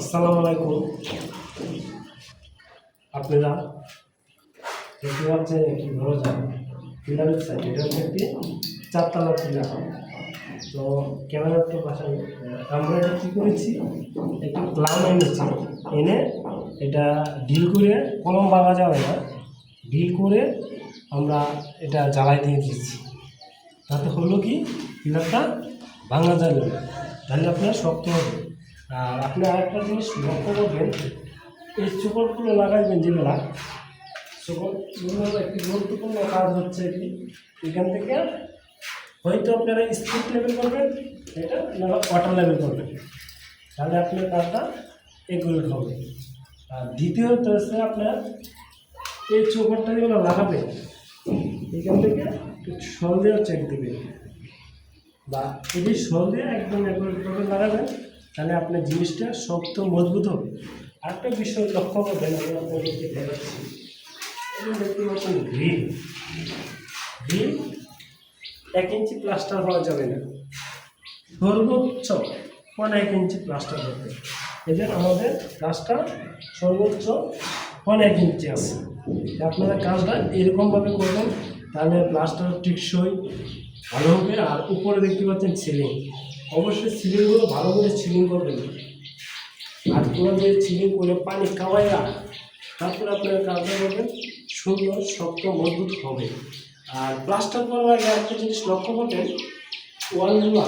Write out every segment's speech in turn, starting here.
আসসালামু আলাইকুম। আপনারা দেখতে পাচ্ছেন একটি দরজা পিলারের সাইড এটা হচ্ছে একটি চারতলা পিলার তো ক্যামেরার তো পাশাপাশি আমরা এটা কী করেছি? একটি প্লাম এনেছি। এনে এটা ডিল করে কলম বাগা যাবে না। ডিল করে আমরা এটা জ্বালাই দিয়ে দিচ্ছি তাতে হলো কি? পিলারটা ভাঙা যাবে না। তাহলে আপনার শক্ত হবে আর আপনি আরেকটা জিনিস লক্ষ্য করবেন, এই চোখরগুলো লাগাইবেন যেগুলা চোখরগুলোর একটি গুরুত্বপূর্ণ কাজ হচ্ছে কি, এখান থেকে হয়তো আপনারা স্পিড লেভেল করবেন, এটা না, ওয়াটার লেভেল করবেন। তাহলে আপনার কাজটা এগুলো হবে। আর দ্বিতীয়ত হচ্ছে আপনার এই চোখরটা যেগুলো লাগাবে, এখান থেকে দিয়েও চেক দেবেন। বা এটি সল দিয়ে একদম একভাবে লাগাবেন। তাহলে আপনার জিনিসটা শক্ত মজবুত হবে। আরেকটা বিষয় লক্ষ্য করবেন আমি দেখতে পাচ্ছেন গ্রিল গ্রিল এক ইঞ্চি প্লাস্টার হওয়া যাবে না। সর্বোচ্চ পনেরো এক ইঞ্চি প্লাস্টার হবে। এদের আমাদের কাজটা সর্বোচ্চ পনেরো এক ইঞ্চি আছে। আপনারা কাজটা এরকমভাবে করবেন, তাহলে প্লাস্টার টিকসই ভালো হবে। আর উপরে দেখতে পাচ্ছেন সিলিং অবশ্যই সিলিংগুলো ভালো করে সিলিং করবেন আর কোনো যে সিলিং করে পানি খাওয়াই না তারপরে আপনার কাজটা করবেন, সুন্দর, শক্ত, মজবুত হবে। আর প্লাস্টার করার আগে একটা জিনিস লক্ষ্য করবেন ওয়ালগুলো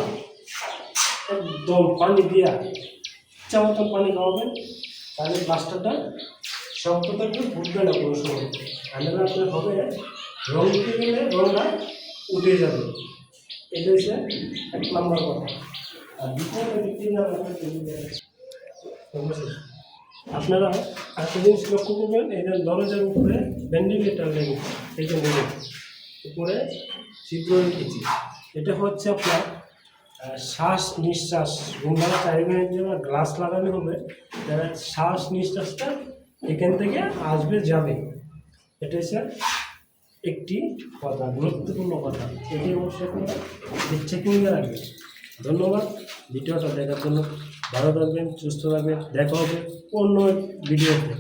একদম পানি দিয়া ইচ্ছা মতো পানি খাওয়াবেন, তাহলে প্লাস্টারটা শক্ত থাকবে, ফুটবে না কোনো সময়। তাহলে আপনার হবে রং দিতে গেলে রংটা উঠে যাবে। এটা হচ্ছে এক নম্বর কথা। আর দ্বিতীয় আপনারা একটা জিনিস লক্ষ্য করবেন যে দরজার উপরে ভেন্টিলেটার লেগে এই যে উপরে ছিদ্র রেখেছি এটা হচ্ছে আপনার শ্বাস নিঃশ্বাস রুমটা চারিখানে জন্য গ্লাস লাগানো হবে শ্বাস নিঃশ্বাসটা এখান থেকে আসবে যাবে এটা হচ্ছে একটি কথা, গুরুত্বপূর্ণ কথা। এটি অবশ্যই আপনারা চেকিংয়ে রাখবেন। ধন্যবাদ। ভিডিওটা দেখার জন্য ভালো থাকবেন, সুস্থ থাকবেন। দেখা হবে অন্য ভিডিওতে।